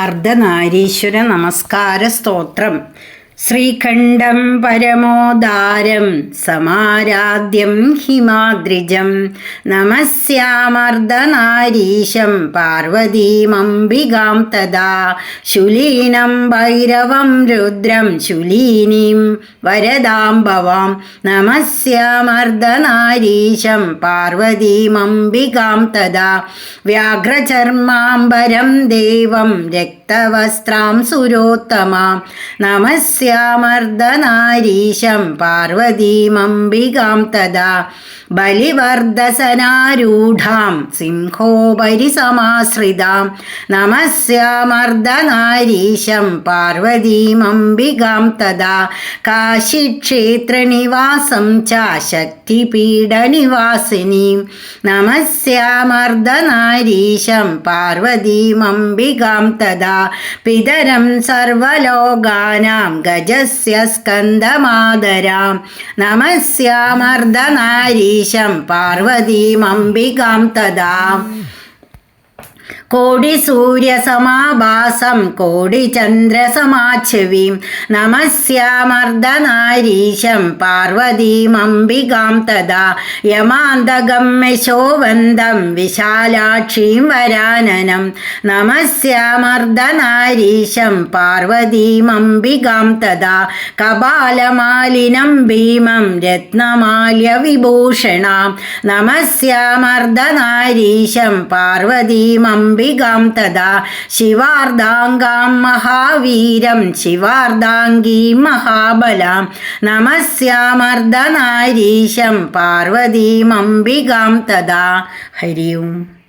അർദ്ധനാരീശ്വര നമസ്കാര സ്തോത്രം ശ്രീഖണ്ഡം പരമോദാരം സമാരാധ്യം ഹിമാദ്രിജം. നമസ്യാമർദ്ദനാരീശം പാർവതീമംബികാം തദാ ശുലീനം ഭൈരവം രുദ്രം ശുലീനീം വരദാംബവാം. നമസ്യാമർദ്ദനാരീശം പാർവതീമംബികാം തദാ വ്യാഘ്രചർമാംബരം ദേവം രക്തവസ്ത്രാം സുരോത്തമാം. നമസ്യ യാമർദ്ദനാരീശം പാർവതീമംബികാം തദാ ബലിവർദ്ധസനാരൂഢാം സിംഹോപരി സമാശ്രിതാം നമസ്യാമർദ്ദനാരീശം പാർവതീമംബികാം തദാ കാശിക്ഷേത്രനിവാസം ച ശക്തിപീഠനിവാസിനീം നമസ്യാമർദ്ദനാരീശം പാർവതീമംബികാം തദാ പിതരം സർവലോകാനാം ഗജസ്യ സ്കന്ദമാതരാം നമസ്യാമർദ്ദനാരീശം പാർവതീമംബികാം തദാ. കോടിസൂര്യസമാഭാസം കോടിചന്ദ്രസമാച്ഛവീം നമസ്യാമർദ്ദനാരീശം പാർവതീമംബികാം തഥാ യമാന്തകം യശോവന്തം വിശാലാക്ഷീം വരാനനം നമസ്യാമർദ്ദനാരീശം പാർവതീമംബികാം തഥാ കപാലമാലിനം ഭീമം രത്നമാല്യ വിഭൂഷണം നമസ്യാമർദ്ദനാരീശം പാർവതീമംബി അംബികാം തഥാ ശിവാർദ്ധാംഗാം മഹാവീരം. ശിവാർദ്ധാംഗീ മഹാബലാം. നമസ്യാമർദ്ദനാരീശം. പാർവതീമംബികാം തഥാ ഹരി ഓം.